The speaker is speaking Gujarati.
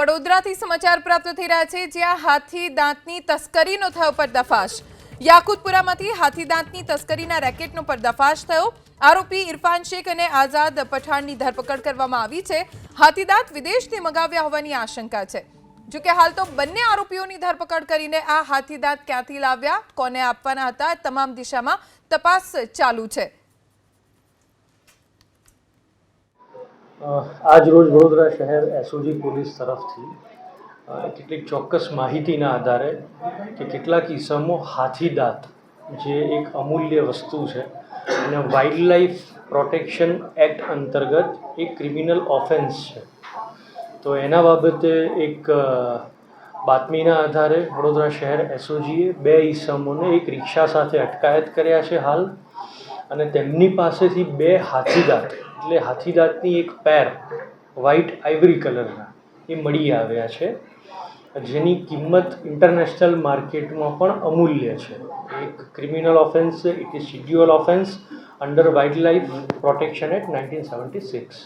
વડોદરાથી સમાચાર પ્રાપ્ત થઈ રહ્યા છે, જ્યાં હાથી દાંતની તસ્કરીનો થયો પર્દાફાશ. યાકુતપુરામાંથી હાથી દાંતની તસ્કરીના રેકેટનો પર્દાફાશ થયો. આરોપી ઇરફાન શેખ અને આઝાદ પઠાણની ધરપકડ કરવામાં આવી છે. હાથીદાંત વિદેશથી મંગાવ્યા હોવાની આશંકા છે. જો કે હાલ તો બંને આરોપીઓની ધરપકડ કરીને આ હાથીદાંત ક્યાંથી લાવ્યા, કોને આપવાના હતા તમામ દિશામાં તપાસ ચાલુ છે. આજ રોજ વડોદરા શહેર એસઓજી પોલીસ તરફથી કેટલીક ચોક્કસ માહિતીના આધારે કે કેટલાક ઈસમો હાથીદાંત જે એક અમૂલ્ય વસ્તુ છે, અને વાઇલ્ડ લાઈફ પ્રોટેક્શન એક્ટ અંતર્ગત એક ક્રિમિનલ ઓફેન્સ છે. તો એના બાબતે એક બાતમીના આધારે વડોદરા શહેર એસઓજીએ બે ઈસમોને એક રિક્ષા સાથે અટકાયત કર્યા છે હાલ, અને તેમની પાસેથી બે હાથીદાંત એટલે હાથીદાંતની એક પેર વ્હાઇટ આઇવરી કલરના એ મળી આવ્યા છે. જેની કિંમત ઇન્ટરનેશનલ માર્કેટમાં પણ અમૂલ્ય છે. એક criminal offence it is schedule offence under wildlife protection act nineteen seventy six